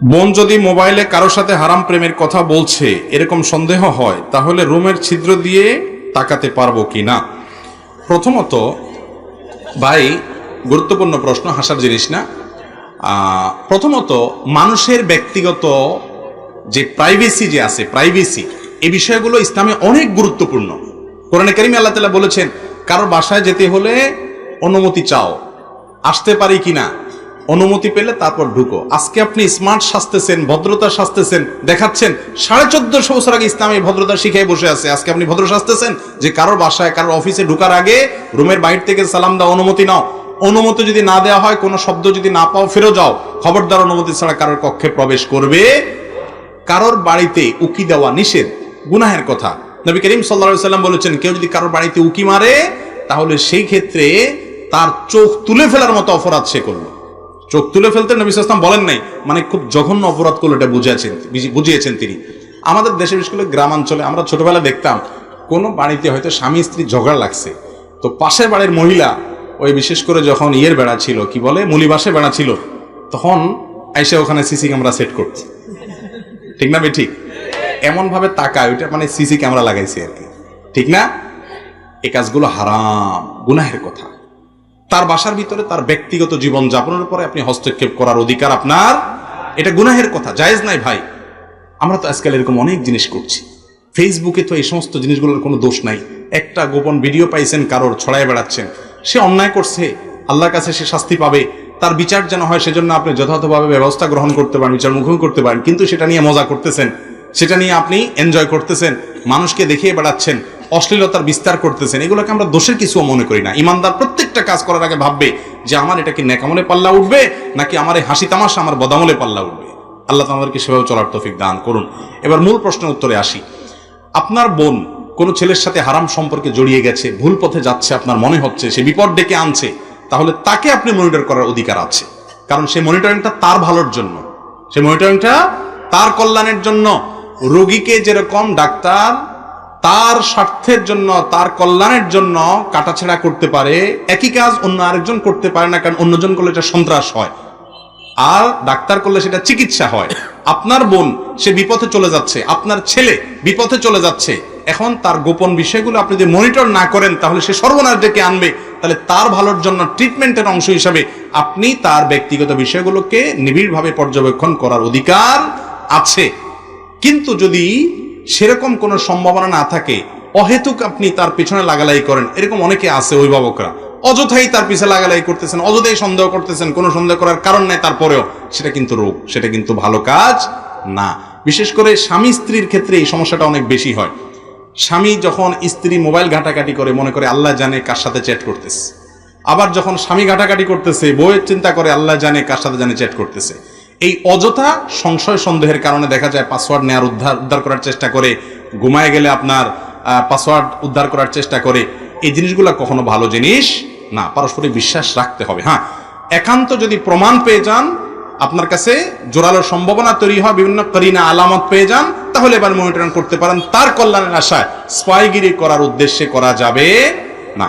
বোন যদি মোবাইলে কারোর সাথে হারাম প্রেমের কথা বলছে, এরকম সন্দেহ হয়, তাহলে রুমের ছিদ্র দিয়ে তাকাতে পারব কি না? প্রথমত, ভাই, গুরুত্বপূর্ণ প্রশ্ন, হাসার জিনিস না। প্রথমত, মানুষের ব্যক্তিগত যে প্রাইভেসি যে আছে প্রাইভেসি এই বিষয়গুলো ইসলামে অনেক গুরুত্বপূর্ণ। কোরআনে কারিম আল্লাহ তালা বলেছেন কারোর বাসায় যেতে হলে অনুমতি চাও, আসতে পারি কিনা অনুমতি পেলে তারপর ঢুকো। আজকে আপনি স্মার্ট সাজতেছেন, ভদ্রতা সাজতেছেন, দেখাচ্ছেন। সাড়ে চোদ্দশো বছর আগে ইসলাম ভদ্রতা শিখাই বসে আছে। আজকে আপনি ভদ্র সাজতেছেন যে কারোর বাসায় কারোর অফিসে ঢুকার আগে রুমের বাইর থেকে সালাম দাও, অনুমতি নাও। অনুমতি যদি না দেওয়া হয়, কোনো শব্দ যদি না পাও, ফেরো যাও। খবরদার অনুমতি ছাড়া কারোর কক্ষে প্রবেশ করবে। কারোর বাড়িতে উকি দেওয়া নিষেধ, গুনাহের কথা। নবী করিম সাল্লা সাল্লাম বলেছেন, কেউ যদি কারোর বাড়িতে উকি মারে, তাহলে সেই ক্ষেত্রে তার চোখ তুলে ফেলার মতো অপরাধ সে করল। চোখ তুলে ফেলতে নবী সাল্লাম বলেন নাই। মানে খুব জঘন্য অপরাধ করল, এটা বুঝিয়েছেন বুঝিয়েছেন তিনি। আমাদের দেশে বিশেষ করে গ্রামাঞ্চলে আমরা ছোটবেলা দেখতাম, কোনো বাড়িতে হয়তো স্বামী স্ত্রী ঝগড়া লাগছে। তো পাশের বাড়ির মহিলা, ওই বিশেষ করে যখন ইয়ের বেড়া ছিল, কি বলে মুলিবাসে বেড়া ছিল, তখন আইসা ওখানে সিসি ক্যামেরা সেট করছে। ঠিক না ঠিক এমন ভাবে তাকায়, ওইটা মানে সিসি ক্যামেরা লাগাইছে আর কি। ঠিক না? এই কাজগুলো হারাম, গুনাহের কথা। তার বাসার ভিতরে তার ব্যক্তিগত জীবন যাপনের উপরে আপনি হস্তক্ষেপ করার অধিকার আপনার? এটা গুনাহের কথা, জায়েজ নাই ভাই। আমরা তো আজকাল এরকম অনেক জিনিস করছি। ফেসবুকে তো এই সমস্ত জিনিসগুলোর কোনো দোষ নাই। একটা গোপন ভিডিও পাইছেন, কারোর ছড়ায় বেড়াচ্ছেন। সে অন্যায় করছে, আল্লাহর কাছে সে শাস্তি পাবে। তার বিচার যেন হয়, সেজন্য আপনি যথাযথভাবে ব্যবস্থা গ্রহণ করতে পারেন, বিচার মুখোমুখি করতে পারেন। কিন্তু সেটা নিয়ে মজা করতেছেন। সেটা নিয়ে আপনি এনজয় করতেছেন। মানুষকে দেখিয়ে বেড়াচ্ছেন। অশ্লীলতার বিস্তার করতেছেন, এগুলোকে আমরা দোষের কিছুও মনে করি না। ইমানদার প্রত্যেকটা কাজ করার আগে ভাববে যে আমার এটা কি নেকামলে পাল্লা উঠবে, নাকি আমার এই হাসি তামাশা আমার বদামলে পাল্লা উঠবে। আল্লাহ আমাদেরকে সেভাবে চলার তৌফিক দান করুন। এবার মূল প্রশ্নের উত্তরে আসি। আপনার বোন কোনো ছেলের সাথে হারাম সম্পর্কে জড়িয়ে গেছে, ভুল পথে যাচ্ছে, আপনার মনে হচ্ছে, সে বিপদ ডেকে আনছে, তাহলে তাকে আপনি মনিটর করার অধিকার আছে। কারণ সেই মনিটরিংটা তার ভালোর জন্য। সেই মনিটরিংটা তার কল্যাণের জন্য। রোগীকে যেরকম ডাক্তার তার স্বার্থের জন্য, তার কল্যাণের জন্য কাটাছেড়া করতে পারে, একই কাজ অন্য আরেকজন করতে পারে না, কারণ অন্যজন করলে এটা সন্ত্রাস হয়। আর ডাক্তার করলে সেটা চিকিৎসা হয়। আপনার বোন, সে বিপথে চলে যাচ্ছে। আপনার ছেলে বিপথে চলে যাচ্ছে। এখন তার গোপন বিষয়গুলো আপনি যদি মনিটর না করেন, তাহলে সে সর্বনাশ ডেকে আনবে। তাহলে তার ভালোর জন্য ট্রিটমেন্টের অংশ হিসাবে আপনি তার ব্যক্তিগত বিষয়গুলোকে নিবিড়ভাবে পর্যবেক্ষণ করার অধিকার আছে। কিন্তু যদি সেরকম কোনো সম্ভাবনা না থাকে, অহেতুক আপনি তার পিছনে লাগালাই করেন। এরকম অনেকে আছে অভিভাবকরা। অযথাই তার পিছনে লাগালাই করতেছেন, অযথাই সন্দেহ করতেছেন, কোনো সন্দেহ করার কারণ নাই তারপরেও। সেটা কিন্তু রোগ, সেটা কিন্তু ভালো কাজ না। বিশেষ করে স্বামী স্ত্রীর ক্ষেত্রে এই সমস্যাটা অনেক বেশি হয়। স্বামী যখন স্ত্রী মোবাইল ঘাটাঘাটি করে, মনে করে আল্লাহ জানে কার সাথে চ্যাট করতেছে। আবার যখন স্বামী ঘাটাঘাটি করতেছে বইয়ের চিন্তা করে আল্লাহ জানে কার সাথে জানে চ্যাট করতেছে। এই অযথা সংশয় সন্দেহের কারণে দেখা যায় পাসওয়ার্ড নেওয়ার উদ্ধার উদ্ধার করার চেষ্টা করে, ঘুমায় গেলে আপনার পাসওয়ার্ড উদ্ধার করার চেষ্টা করে। এই জিনিসগুলো কখনো ভালো জিনিস না, পারস্পরিক বিশ্বাস রাখতে হবে। হ্যাঁ একান্ত যদি প্রমাণ পেয়ে যান, আপনার কাছে জোরালো সম্ভাবনা তৈরি হয়, বিভিন্ন করিনা আলামত পেয়ে যান, তাহলে এবার মনিটরিং করতে পারেন। তার কল্যাণের আশায় স্পাইগিরি করার উদ্দেশ্যে করা যাবে না।